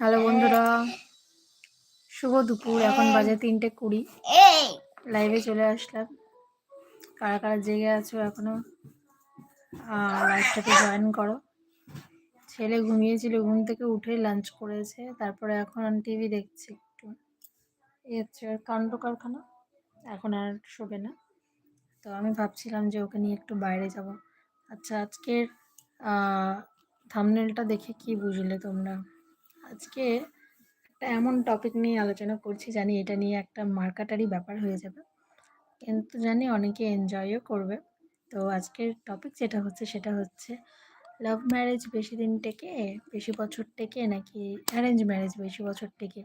Hello বন্ধুরা, শুভ দুপুর, এখন বাজে তিনটে কুড়ি। লাইভে চলে আসলাম। কারা কারা জেগে আছো এখনও? লাইভটাতে জয়েন করো। ছেলে ঘুমিয়েছিল, ঘুম থেকে উঠে লাঞ্চ করেছে, তারপরে এখন টিভি দেখছি একটু। এই হচ্ছে কাণ্ড কারখানা, এখন আর শোবে না। তো আমি ভাবছিলাম যে ওকে নিয়ে একটু বাইরে যাব। আচ্ছা আজকের থামনেলটা দেখে কি বুঝলে তোমরা? আজকে একটা এমন টপিক নিয়ে আলোচনা করছি, জানি এটা নিয়ে একটা মার্কাটারি ব্যাপার হয়ে যাবে। কিন্তু জানি অনেকে এনজয়ও করবে। তো আজকের টপিক যেটা হচ্ছে, সেটা হচ্ছে লাভ ম্যারেজ বেশি দিন টেকে, বেশি বছর টেকে, নাকি অ্যারেঞ্জ ম্যারেজ বেশি বছর টেকে?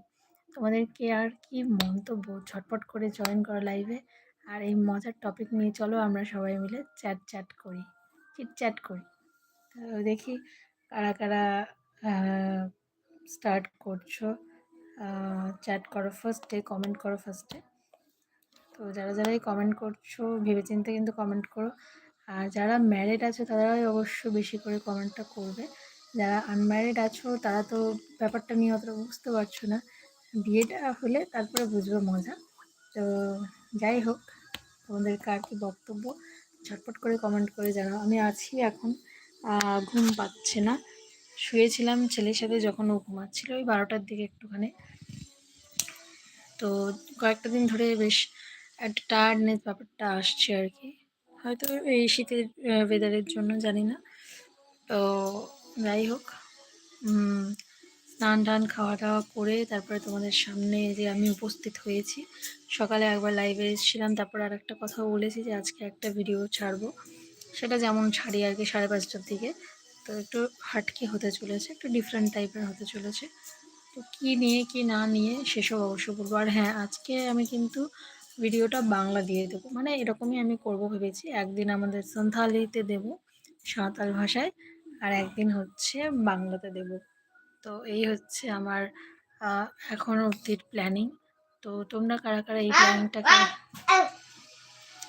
তোমাদের কে আর কি মন্তব্য ঝটপট করে জয়েন করো লাইভে আর এই মজার টপিক নিয়ে চলো, আমরা সবাই মিলে চ্যাট চ্যাট করি চিট চ্যাট করি। দেখি কারা কারা স্টার্ট করছ। চ্যাট করো ফার্স্টে কমেন্ট করো ফার্স্টে তো যারা যারাই কমেন্ট করছ, ভেবেচিন্তে কিন্তু কমেন্ট করো। আর যারা ম্যারিড আছো, তারাই অবশ্য বেশি করে কমেন্টটা করবে। যারা আনম্যারিড আছো, তারা তো ব্যাপারটা নিয়ে অতটা বুঝতে পারছ না। বিয়েটা হলে তারপরে বুঝবে মজা। তো যাই হোক, তোমাদের কার কি বক্তব্য? ঝটপট করে কমেন্ট করে জানাও। আমি আছি এখন ঘুম পাচ্ছে না। শুয়েছিলাম ছেলের সাথে যখন ও ঘুমাচ্ছিল, ওই বারোটার দিকে একটুখানি। তো কয়েকটা দিন ধরে বেশ একটা টায়ার্ডনেস ব্যাপারটা আসছে আর কি। হয়তো এই শীতের ওয়েদারের জন্য, জানি না। তো যাই হোক স্নান টান খাওয়া দাওয়া করে তারপরে তোমাদের সামনে যে আমি উপস্থিত হয়েছি, সকালে একবার লাইভে এসেছিলাম। তারপর আর একটা কথা বলেছি যে আজকে একটা ভিডিও ছাড়বো। সেটা যেমন ছাড়ি আর কি সাড়ে পাঁচটার দিকে। তো একটু হাটকে হতে চলেছে একটু ডিফারেন্ট টাইপের হতে চলেছে। তো কী নিয়ে কি না নিয়ে সেসব অবশ্য বলব। আর হ্যাঁ আজকে আমি কিন্তু ভিডিওটা বাংলা দিয়ে দেবো। মানে এরকমই আমি করব ভেবেছি। একদিন আমাদের সন্থালিতে দেব সাঁওতাল ভাষায় আর একদিন হচ্ছে বাংলাতে দেব। তো এই হচ্ছে আমার এখন অবধির প্ল্যানিং তো তোমরা কারা কারা এই প্ল্যানিংটাকে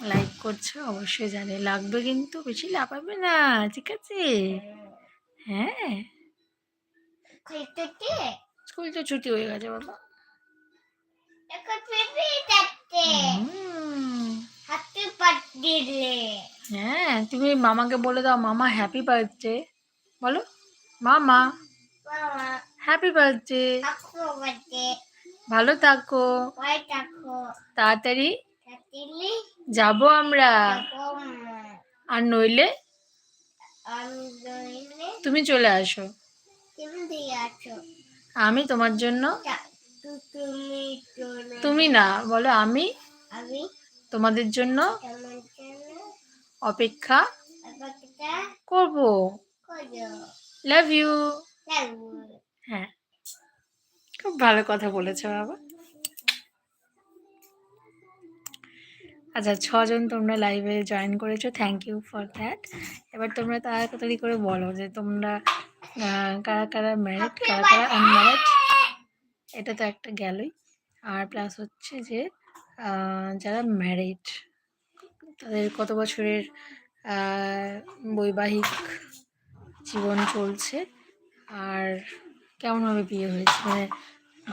লাইক করছ অবশ্যই জানে। লাগবে কিন্তু বেশি লাফাবে না ঠিক আছে? হ্যাঁ। স্কুল তো ছুটি হয়ে গেছে বাবা। হ্যাঁ তুমি মামাকে বলে দাও মামা হ্যাপি বার্থডে বলো মামা। হ্যাপি বার্থডে ভালো থাকো। তাড়াতাড়ি যাব আমরা। আর নইলে? তুমি চলে আসো। আমি তোমার জন্য? তুমি না, বলো আমি। তোমাদের জন্য অপেক্ষা করব। লাভ ইউ হ্যাঁ। খুব ভালো কথা বলেছ বাবা। আচ্ছা ছজন তোমরা লাইভে জয়েন করেছ থ্যাংক ইউ ফর দ্যাট এবার তোমরা তাড়াতাড়ি করে বলো যে তোমরা কারা কারা ম্যারিড কারা কারা আনম্যারিড এটা তো একটা গেলই। আর প্লাস হচ্ছে যে যারা ম্যারিড তাদের কত বছরের বৈবাহিক জীবন চলছে? আর কেমনভাবে বিয়ে হয়েছে? মানে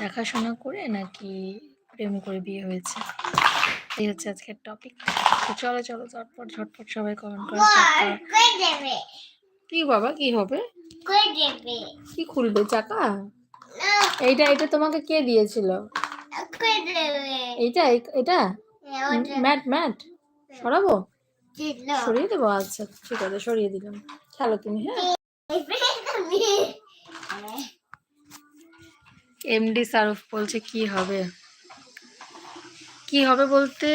দেখাশোনা করে নাকি প্রেম করে বিয়ে হয়েছে? এই হচ্ছে আজকের টপিক তো চলো চলো ঝটপট ঝটপট সবাই কমেন্ট করে কি বাবা কি হবে? কি খুলবে চাকা? এইটা এটা তোমাকে কে দিয়েছিল? এইটা এটা? Mat mat? সরাবো? সরিয়ে দেবো আচ্ছা ঠিক আছে সরিয়ে দিলাম। খেলো তুমি হ্যাঁ? এমডি সারফ বলছে কি হবে? কি হবে বলতে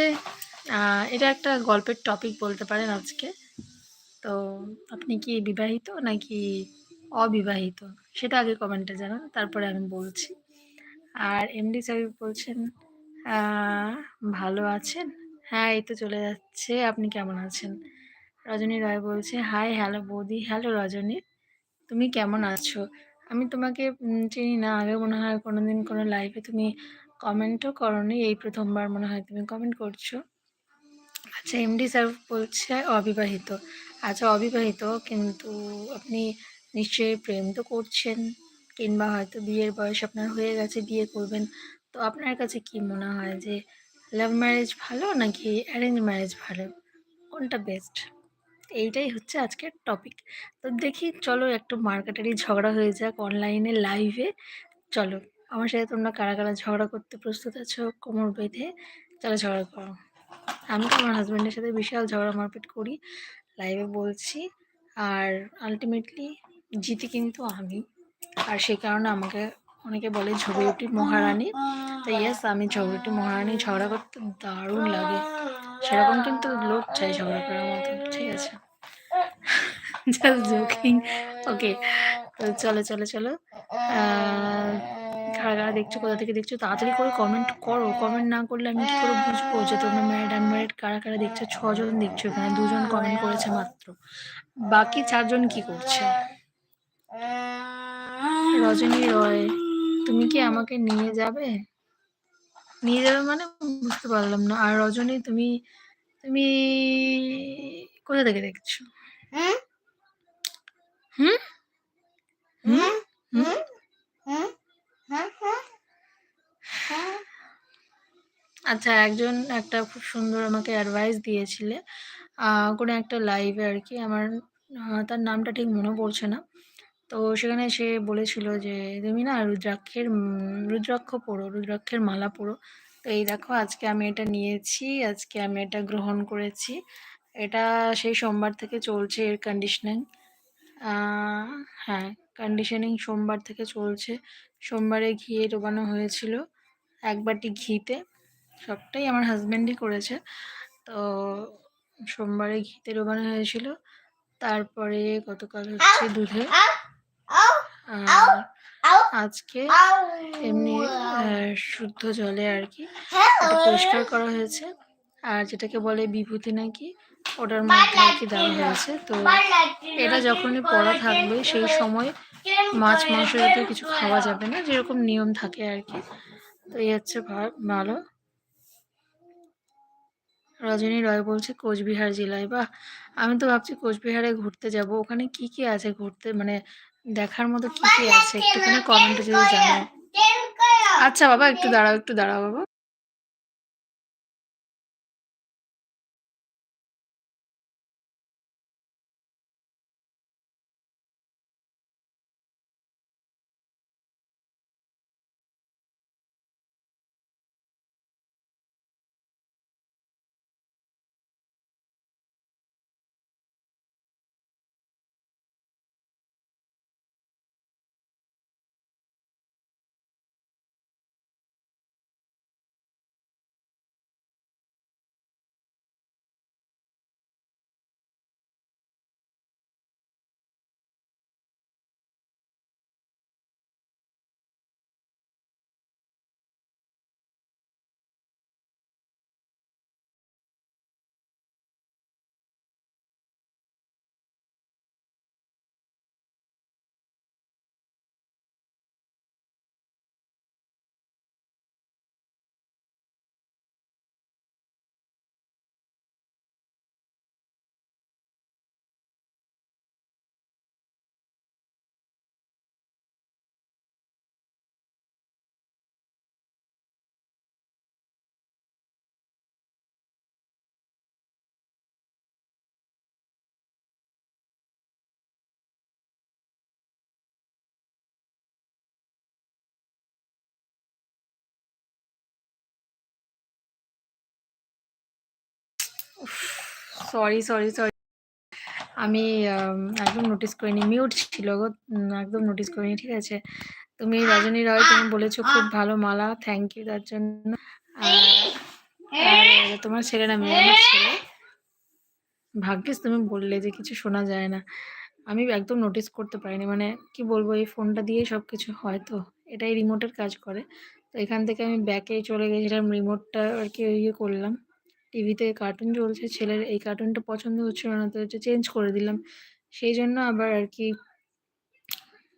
এটা একটা গল্পের টপিক বলতে পারেন আজকে। তো আপনি কি বিবাহিত নাকি অবিবাহিত? সেটা আগে কমেন্টে জানান, তারপরে আমি বলছি। আর এমডি সাহেব বলছেন ভালো আছেন? হ্যাঁ এই তো চলে যাচ্ছে, আপনি কেমন আছেন? রজনী রায় বলছে হাই হ্যালো বৌদি হ্যালো রজনী, তুমি কেমন আছো? আমি তোমাকে চিনি না, আগে মনে হয় কোনো দিন কোনো লাইভে তুমি কমেন্টও করনি। এই প্রথমবার মনে হয় তুমি কমেন্ট করছ। আচ্ছা এমডি স্যার বলছে অবিবাহিত। আচ্ছা অবিবাহিত, কিন্তু আপনি নিশ্চয়ই প্রেম তো করছেন, কিংবা হয়তো বিয়ের বয়স আপনার হয়ে গেছে, বিয়ে করবেন। তো আপনার কাছে কি মনে হয় যে লাভ ম্যারেজ ভালো নাকি অ্যারেঞ্জ ম্যারেজ ভালো? কোনটা বেস্ট এইটাই হচ্ছে আজকের টপিক তো দেখি, চলো একটু মার্কেটারি ঝগড়া হয়ে যাক অনলাইনে লাইভে চলো। আমার সাথে তোমরা কারা কারা ঝগড়া করতে প্রস্তুত আছো কোমর বেঁধে চলো ঝগড়া করো। আমি তো আমার হাজব্যান্ডের সাথে বিশাল ঝগড়া মারপিট করি লাইভে বলছি। আর আলটিমেটলি জিতি কিন্তু আমি। আর সেই কারণে আমাকে অনেকে বলে ঝগড়ুটি মহারানী। তো ইয়েস আমি ঝগড়ুটি মহারানী, ঝগড়া করতে দারুণ লাগে। সেরকম কিন্তু লোক চাই ঝগড়া করার মতো, ঠিক আছে? জাস্ট জোকিং ওকে তো চলো চলো চলো। কারা দেখছ, কোথা থেকে দেখছ, তাড়াতাড়ি করে কমেন্ট করো। কমেন্ট না করলে আমি কি করে বুঝব যে তোমরা ম্যারিড আনম্যারিড কারা কারা দেখছ? ছজন দেখছ এখানে, দুজন কমেন্ট করেছে মাত্র। বাকি চারজন কি করছে? রজনী রয়, তুমি কি আমাকে নিয়ে যাবে? নিয়ে যাবে মানে বুঝতে পারলাম না। আর রজনী, তুমি তুমি কোথা থেকে দেখছ? হুম? আচ্ছা একজন একটা খুব সুন্দর আমাকে অ্যাডভাইস দিয়েছিলে কোনো একটা লাইভে আর কি আমার তার নামটা ঠিক মনে পড়ছে না। তো সেখানে সে বলেছিল যে, তুমি না রুদ্রাক্ষের রুদ্রাক্ষ পড়ো, রুদ্রাক্ষের মালা পড়ো। তো এই দেখো, আজকে আমি এটা নিয়েছি, আজকে আমি এটা গ্রহণ করেছি। এটা সেই সোমবার থেকে চলছে এর কন্ডিশনিং হ্যাঁ কন্ডিশনিং সোমবার থেকে চলছে। সোমবারে ঘিয়ে ডোবানো হয়েছিল, এক বাটি ঘিতে। সবটাই আমার হাজব্যান্ডই করেছে। তো সোমবারে ঘিতে ডোবানো হয়েছিল। তারপরে গতকাল হচ্ছে দুধে। আজকে এমনি শুদ্ধ জলে আর কি পরিষ্কার করা হয়েছে। আর যেটাকে বলে বিভূতি নাকি, ওটার মধ্যে আর কি দেওয়া হয়েছে। তো এটা যখনই পড়া থাকবে, সেই সময় মাছ মাংস জাতীয় কিছু খাওয়া যাবে না, যেরকম নিয়ম থাকে আর কি। তো এই হচ্ছে ভালো। রজনী রয় বলছে, কোচবিহার জেলায় বা আমি তো ভাবছি কোচবিহারে ঘুরতে যাব। ওখানে কি কি আছে ঘুরতে? মানে দেখার মতো কি কি আছে? একটুখানি কমেন্টে যদি জানাও। আচ্ছা বাবা, একটু দাঁড়াও একটু দাঁড়াও বাবা। Sorry sorry sorry. আমি একদম নোটিস করিনি। মিউট ছিল গো। একদম নোটিস করিনি, ঠিক আছে? তুমি রজনী রয়, তুমি বলেছ খুব ভালো মালা থ্যাংক ইউ তার জন্য। তোমার ছেলে না মেয়ে আমার ছেলে। ভাগ্যিস তুমি বললে যে কিছু শোনা যায় না। আমি একদম নোটিস করতে পারিনি। মানে কি বলব, এই ফোনটা দিয়ে সব কিছু হয় তো। এটাই রিমোটের কাজ করে। তো এখান থেকে আমি ব্যাকে চলে গেছিলাম রিমোটটা আর কি ইয়ে করলাম। টিভিতে কার্টুন চলছে, ছেলের এই কার্টুনটা পছন্দ হচ্ছিল না, তো হচ্ছে চেঞ্জ করে দিলাম। সেই জন্য আবার আর কি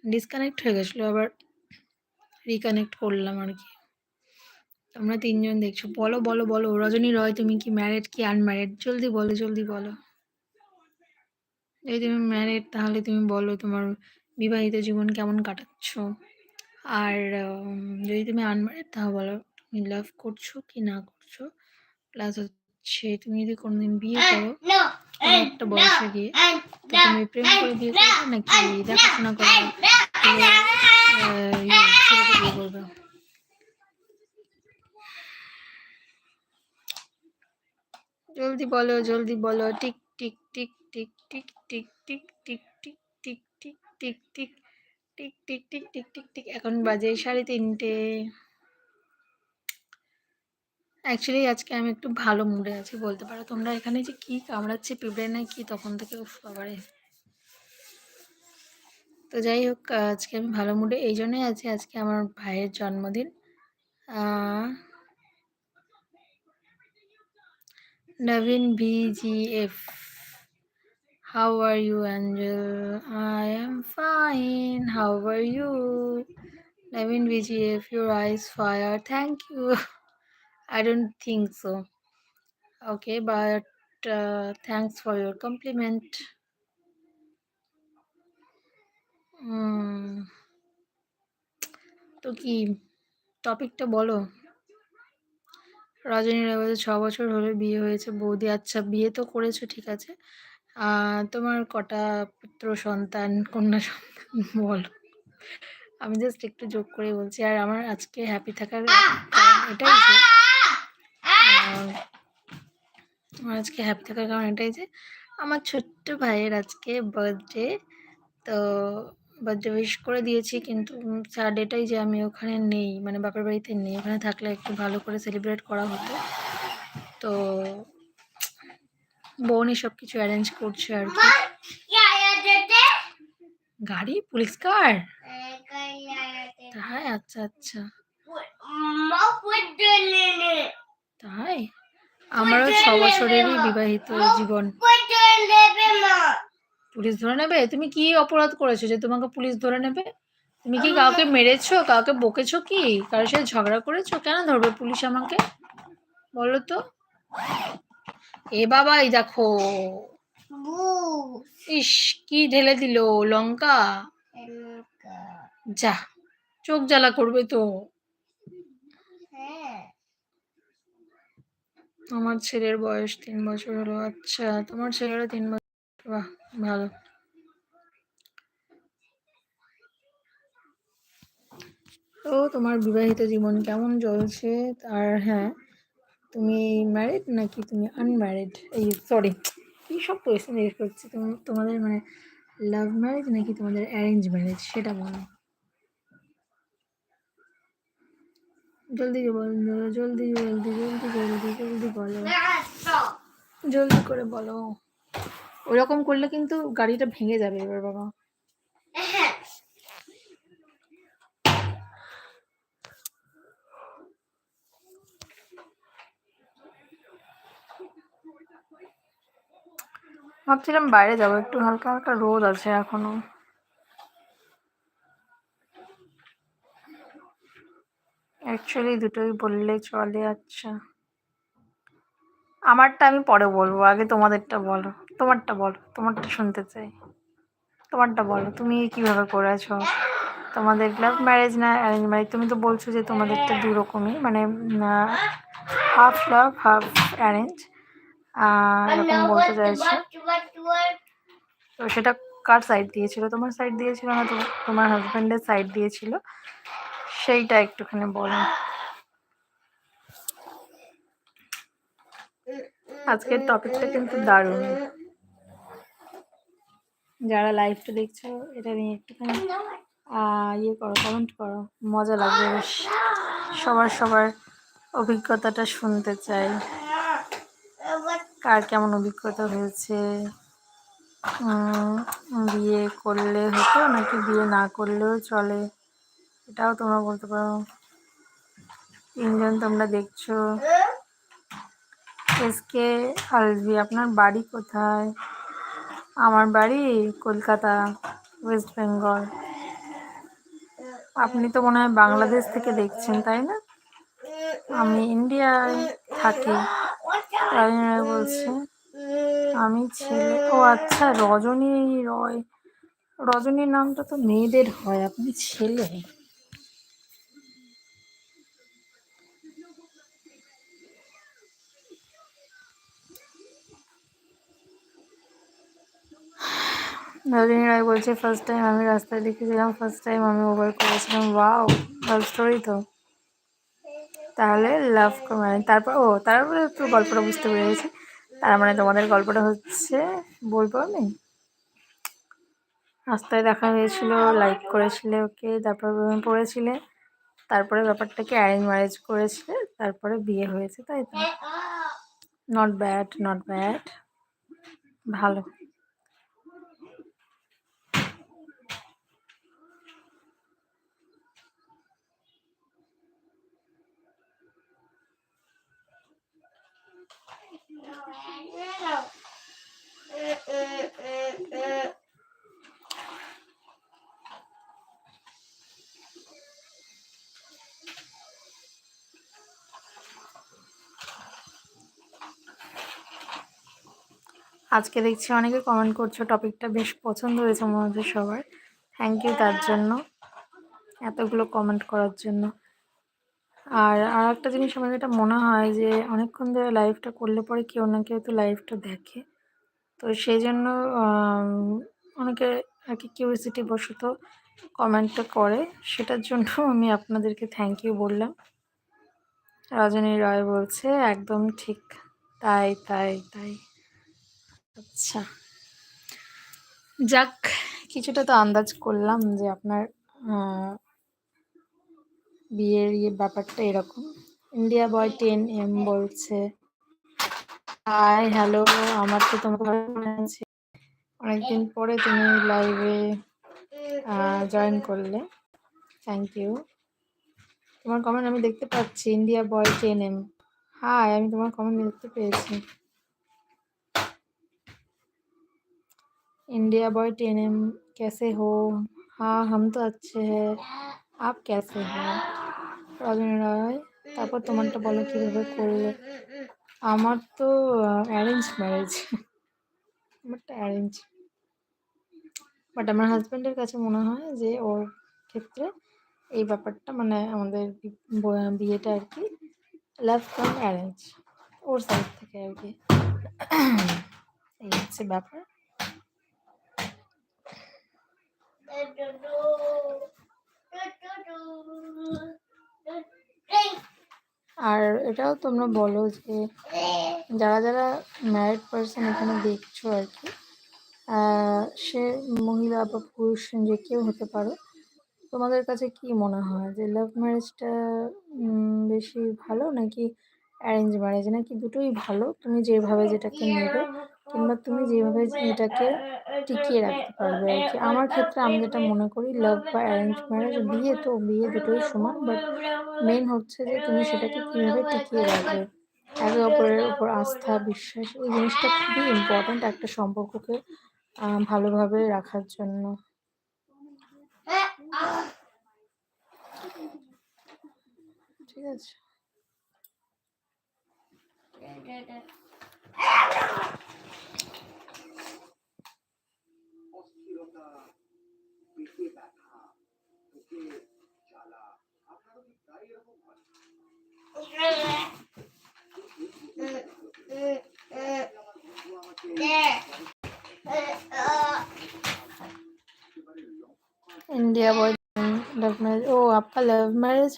ডিসকানেক্ট হয়ে গেছিল, আবার রিকানেক্ট করলাম আর কি। তোমরা তিনজন দেখছ। বলো বলো বলো, রজনী রয়, তুমি কি ম্যারেড কি আনম্যারিড জলদি বলো জলদি বলো। যদি তুমি ম্যারেড তাহলে তুমি বলো তোমার বিবাহিত জীবন কেমন কাটাচ্ছ। আর যদি তুমি আনম্যারিড তাহলে বলো তুমি লাভ করছ কি না করছ। প্লাস হচ্ছে তুমি যদি কোনোদিন বিয়ে করো একটা বয়সে গিয়ে তুমি প্রেম করে বিয়ে করবে নাকি দেখাশোনা করে বিয়ে, ইয়ে, করবে জলদি বলো জলদি বলো tick tick tick tick tick tick tick tick tick tick tick tick tick tick tick tick tick tick tick এখন বাজে সাড়ে তিনটে অ্যাকচুয়ালি আজকে আমি একটু ভালো মুডে আছি, বলতে পারো। তোমরা এখানে যে কি কামড়াচ্ছে পিঁপড়ে না কি, তখন থেকে উফ, বাবারে। তো যাই হোক, আজকে আমি ভালো মুডে এই জন্যই আছি। আজকে আমার ভাইয়ের জন্মদিন। Nabin VGF how are you angel I am fine how are you Nabin VGF your eyes fire thank you I don't think so. Okay, but uh, thanks for your compliment. Um, তো কি টপিকটা বলো রজনীর এবারে ছ বছর হলে বিয়ে হয়েছে বৌদি আচ্ছা বিয়ে তো করেছ ঠিক আছে তোমার কটা পুত্র সন্তান কন্যা সন্তান বলো আমি জাস্ট একটু যোগ করে বলছি আর আমার আজকে হ্যাপি থাকার কারণ এটাই আমার আজকে হ্যাপি থাকার কারণ এটাই যে আমার ছোট্ট ভাইয়ের আজকে বার্থডে তো বার্থডে উইশ করে দিয়েছি কিন্তু স্যাড এটাই যে আমি ওখানে নেই মানে বাপের বাড়িতে নেই ওখানে থাকলে একটু ভালো করে সেলিব্রেট করা হতো। তো বোনই সব কিছু অ্যারেঞ্জ করছে আর কি। গাড়ি? পুলিশ কার তাই? আচ্ছা আচ্ছা। তাই? আমারও ছ বছরেরই বিবাহিত জীবন। পুলিশ ধরে নেবে? তুমি কি অপরাধ করেছ যে তোমাকে পুলিশ ধরে নেবে? তুমি কি কাউকে মেরেছো? কাউকে বকেছো কি? কারোর সাথে ঝগড়া করেছ? কেন ধরবে পুলিশ আমাকে? বলো তো। এ বাবা এই দেখো ইস কি ঢেলে দিল লঙ্কা। যা চোখ জ্বালা করবে তো। আমার ছেলের বয়স তিন বছর হলো আচ্ছা তোমার ছেলেরও তিন বছর, বাহ, ভালো। তো তোমার বিবাহিত জীবন কেমন চলছে? আর হ্যাঁ তুমি ম্যারিড নাকি তুমি আনম্যারিড এই সরি কী সব কোয়েশ্চেন জিজ্ঞেস করছি? তোম- তোমাদের মানে লাভ ম্যারেজ নাকি তোমাদের অ্যারেঞ্জ ম্যারেজ সেটা বলো। জলদি বলো জলদি জলদি জলদি জলদি জলদি বলো। জলদি করে বলো। ওরকম করলে কিন্তু গাড়িটা ভেঙে যাবে এবার, বাবা। ভাবছিলাম বাইরে যাব, একটু হালকা হালকা রোদ আছে এখনও। অ্যাকচুয়ালি দুটোই বললে চলে আচ্ছা। আমারটা আমি পরে বলব আগে তোমাদেরটা বলো। তোমারটা বলো তোমারটা শুনতে চাই। তোমারটা বলো তুমি কীভাবে করেছ? তোমাদের লাভ ম্যারেজ না অ্যারেঞ্জ ম্যারেজ তুমি তো বলছো যে তোমাদেরটা দু রকমই মানে হাফ লাভ হাফ অ্যারেঞ্জ এরকম বলতে চাইছো তো সেটা কার সাইড দিয়েছিল? তোমার সাইড দিয়েছিল না তোমার হাজব্যান্ডের সাইড দিয়েছিল? সেইটা একটুখানি বলো আজকের টপিকটা কিন্তু দারুণ। যারা লাইভটা দেখছ, এটা নিয়ে একটুখানি ইয়ে করো কমেন্ট করো। মজা লাগবে বেশ। সবার সবার অভিজ্ঞতাটা শুনতে চাই। কার কেমন অভিজ্ঞতা হয়েছে? বিয়ে করলে হতো নাকি বিয়ে না করলেও চলে? এটাও তোমরা বলতে পারো। তিনজন তোমরা দেখছ। এসকে আলভি, আপনার বাড়ি কোথায়? আমার বাড়ি কলকাতা, ওয়েস্ট বেঙ্গল। আপনি তো মনে হয় বাংলাদেশ থেকে দেখছেন, তাই না? আমি ইন্ডিয়ায় থাকি। রজনী বলছে, আমি ছেলে। ও আচ্ছা রজনী রয়। রজনীর নামটা তো মেয়েদের হয়, আপনি ছেলে। রজনী রায় বলছে ফার্স্ট টাইম আমি রাস্তায় দেখেছিলাম ফার্স্ট টাইম আমি ওভার করেছিলাম। ওয়াও লাভ স্টোরি তো। তাহলে লাভ মানে তারপর, ও, তারপরে একটু গল্পটা বুঝতে পেরে গেছি। তার মানে তোমাদের গল্পটা হচ্ছে, বলব আমি? রাস্তায় দেখা হয়েছিল লাইক করেছিলে ওকে তারপর পড়েছিলে, তারপরে ব্যাপারটাকে অ্যারেঞ্জ ম্যারেজ করেছিলে তারপরে বিয়ে হয়েছে, তাই তো? নট ব্যাড নট ব্যাড ভালো। আজকে দেখছি অনেকে কমেন্ট করছ টপিকটা বেশ পছন্দ হয়েছে মনে হচ্ছে সবার। থ্যাংক ইউ তার জন্য, এতগুলো কমেন্ট করার জন্য। আর আর একটা জিনিস আমার যেটা মনে হয় যে অনেকক্ষণ ধরে লাইভটা করলে পরে কেউ না কেউ তো লাইভটা দেখে। তো সেই জন্য অনেকে আর কি কিউরিসিটি বশত কমেন্টটা করে। সেটার জন্য আমি আপনাদেরকে থ্যাংক ইউ বললাম। রজনী রয় বলছে, একদম ঠিক। তাই তাই তাই। আচ্ছা। যাক, কিছুটা তো আন্দাজ করলাম যে আপনার বিয়ের ইয়ে ব্যাপারটা এরকম ইন্ডিয়া বয় টেন এম বলছে হাই হ্যালো আমার তো তোমার মনে আছে অনেকদিন পরে তুমি লাইভে জয়েন করলে থ্যাংক ইউ তোমার কমেন্ট আমি দেখতে পাচ্ছি India boy ten M hi আমি তোমার কমেন্ট দেখতে পেয়েছি इंडिया बॉय टेन एम कैसे हो हाँ हम तो अच्छे हैं আপ ক্যাসে হ্যাঁ? রজনী রায়, তারপর তোমারটা বলো কীভাবে করলে? আমার তো অ্যারেঞ্জ ম্যারেজ আমারটা অ্যারেঞ্জ বাট আমার হাজব্যান্ডের কাছে মনে হয় যে ওর ক্ষেত্রে এই ব্যাপারটা মানে আমাদের বিয়েটা আর কি লাভ কাম অ্যারেঞ্জ ওর সাইড থেকে আর কি। এই হচ্ছে ব্যাপার। আর এটাও তোমরা বলো যে যারা যারা ম্যারিড পার্সন এখানে দেখছ আর কি সে মহিলা বা পুরুষ যে কেউ হতে পারো, তোমাদের কাছে কি মনে হয়? যে লাভ ম্যারেজটা বেশি ভালো নাকি অ্যারেঞ্জ ম্যারেজ নাকি দুটোই ভালো? তুমি যেভাবে যেটাকে নেবে কিংবা তুমি যেভাবে এটাকে টিকিয়ে রাখতে পারবে আর কি। আমার ক্ষেত্রে আমি যেটা মনে করি লাভ বা অ্যারেঞ্জ ম্যারেজ বিয়ে তো বিয়ে দুটোই সমান বাট মেন হচ্ছে যে তুমি সেটাকে কীভাবে টিকিয়ে রাখবে। একে অপরের উপর আস্থা, বিশ্বাস, এই জিনিসটা খুবই ইম্পর্ট্যান্ট একটা সম্পর্ককে ভালোভাবে রাখার জন্য। ঠিক আছে?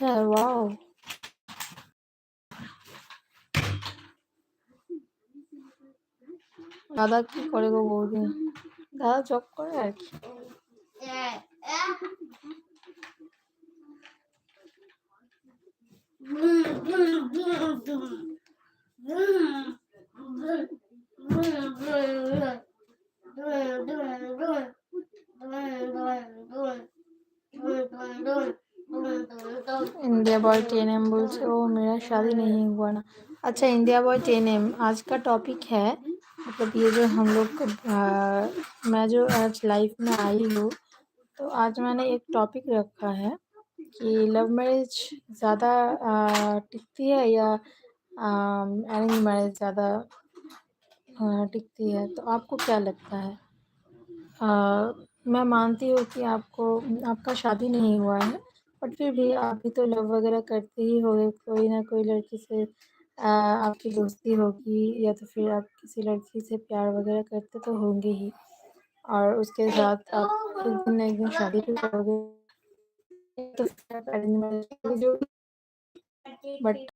আচ্ছা ওয়াও দাদা কি করে গো বৌদি দাদা জব করে আর কি इंडिया बॉय टेन एम बोल से ओ मेरा शादी नहीं हुआ ना। अच्छा इंडिया बॉय टेन एम आज का टॉपिक है मतलब ये जो हम लोग मैं जो आज लाइफ में आई हूँ तो आज मैंने एक टॉपिक रखा है कि लव मैरिज ज़्यादा टिकती है या अरेंज मैरिज ज़्यादा टिकती है तो आपको क्या लगता है? आ, मैं मानती हूँ कि आपको आपका शादी नहीं हुआ है बट फिर भी आप भी तो लव वगैरह करते ही होगे, कोई ना कोई लड़की से आपकी दोस्ती होगी या तो फिर आप किसी लड़की से प्यार वगैरह करते तो होंगे ही। और उसके साथ आप एक दिन ना एक दिन शादी भी करोगे। तो जो बट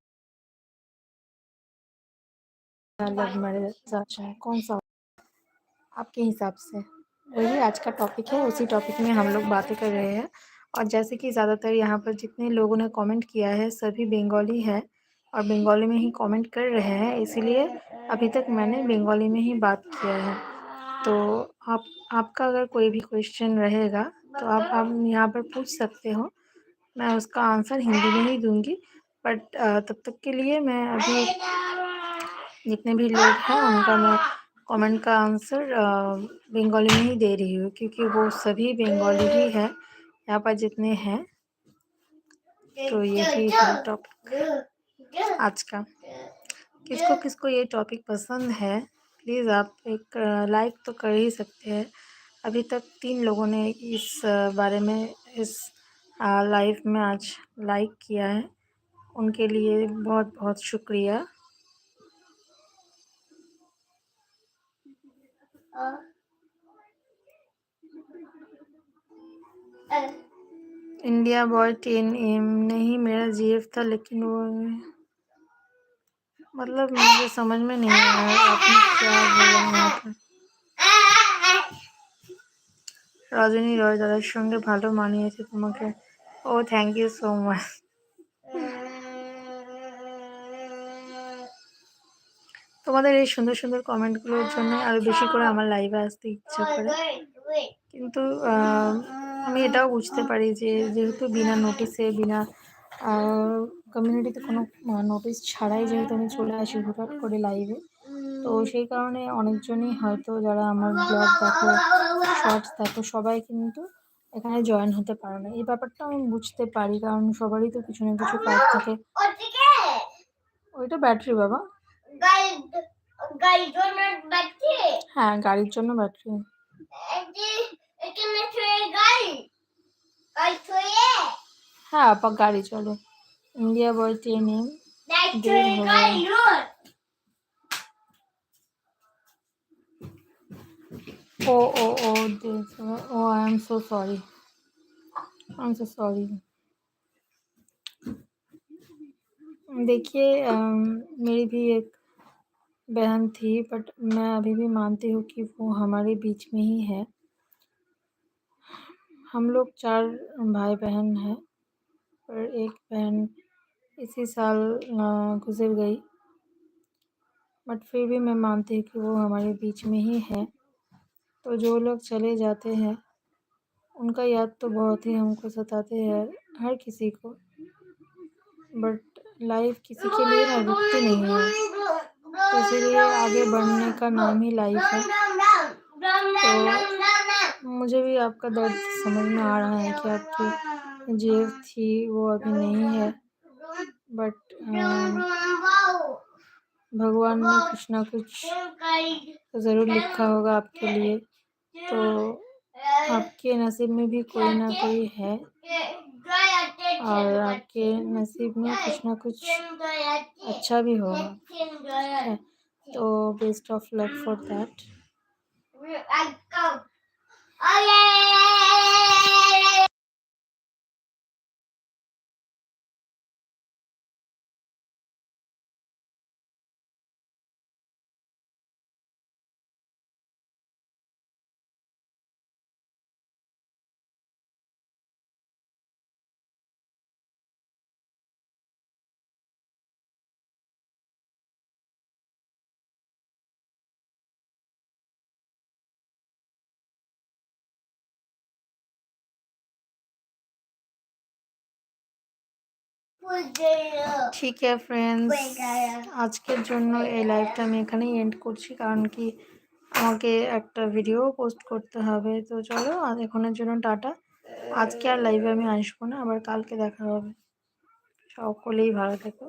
लव मैरिज अच्छा है कौन सा आपके हिसाब से। वही आज का टॉपिक है, उसी टॉपिक में हम लोग बातें कर रहे हैं। और जैसे कि ज़्यादातर यहाँ पर जितने लोगों ने कमेंट किया है, सभी बंगाली है और बंगाली में ही कमेंट कर रहे हैं, इसीलिए अभी तक मैंने बंगाली में ही बात किया है। तो आप, आपका अगर कोई भी क्वेश्चन रहेगा तो आप आप यहाँ पर पूछ सकते हो। मैं उसका आंसर हिंदी में ही दूँगी बट तब तक के लिए मैं अभी जितने भी लोग हैं, उनका मैं कमेंट का आंसर बंगाली में ही दे रही हूँ, क्योंकि वो सभी बंगाली ही है। यहाँ पर जितने हैं तो ये भी टॉपिक आज का। किसको किसको ये टॉपिक पसंद है प्लीज़ आप एक लाइक तो कर ही सकते हैं। अभी तक तीन लोगों ने इस बारे में इस लाइव में आज लाइक किया है। उनके लिए बहुत बहुत शुक्रिया। इंडिया बॉय टेन एम नहीं मेरा जीएफ था लेकिन वो मतलब मुझे समझ में नहीं आया आपने क्या बोला यहाँ पर রজনী রয় দাদার সঙ্গে ভালো মানিয়েছে তোমাকে ও থ্যাংক ইউ সো মাচ তোমাদের এই সুন্দর সুন্দর কমেন্টগুলোর জন্য আরও বেশি করে আমার লাইভে আসতে ইচ্ছা করে কিন্তু আহ, আমি এটাও বুঝতে পারি যে যেহেতু বিনা নোটিসে বিনা কমিউনিটিতে কোনো নোটিস ছাড়াই যেহেতু আমি চলে আসি হুটহাট করে লাইভে তো সেই কারণে অনেকজনই হয়তো যারা আমার ব্লগ দেখো শর্টস দেখো সবাই কিন্তু এখানে জয়েন হতে পারে না। এই ব্যাপারটা আমি বুঝতে পারি কারণ সবারই তো কিছু না কিছু কাজ থাকে। ওইটা ব্যাটারি বাবা। হ্যাঁ গাড়ির জন্য ব্যাটারি हाँ। आप गाड़ी चलो। इंडिया बोलती सो आई एम सो सॉरी देखिए मेरी भी एक बहन थी बट मैं अभी भी मानती हूँ कि वो हमारे बीच में ही है। हम लोग चार भाई बहन हैं, पर एक बहन इसी साल गुजर गई। बट फिर भी मैं मानती हूँ कि वो हमारे बीच में ही है। तो जो लोग चले जाते हैं, उनका याद तो बहुत ही हमको सताते हैं, हर किसी को। बट लाइफ किसी के लिए ना रुकती नहीं है। तो इसीलिए आगे बढ़ने का नाम ही लाइफ है। मुझे भी आपका दर्द समझ में आ रहा है कि आपकी जेब थी, वो अभी नहीं है। बट भगवान ने कुछ ना कुछ तो ज़रूर लिखा होगा आपके लिए। तो आपके नसीब में भी कोई ना कोई है। और आपके नसीब में कुछ ना कुछ अच्छा भी होगा। तो best of luck for that Oh, yeah. ঠিক আছে ফ্রেন্ডস আজকের জন্য এই লাইভটা আমি এখানেই এন্ড করছি কারণ কি আমাকে একটা ভিডিও পোস্ট করতে হবে তো চলো এখনের জন্য টাটা আজকে আর লাইভে আমি আসব না আবার কালকে দেখা হবে সকলেই ভালো থেকো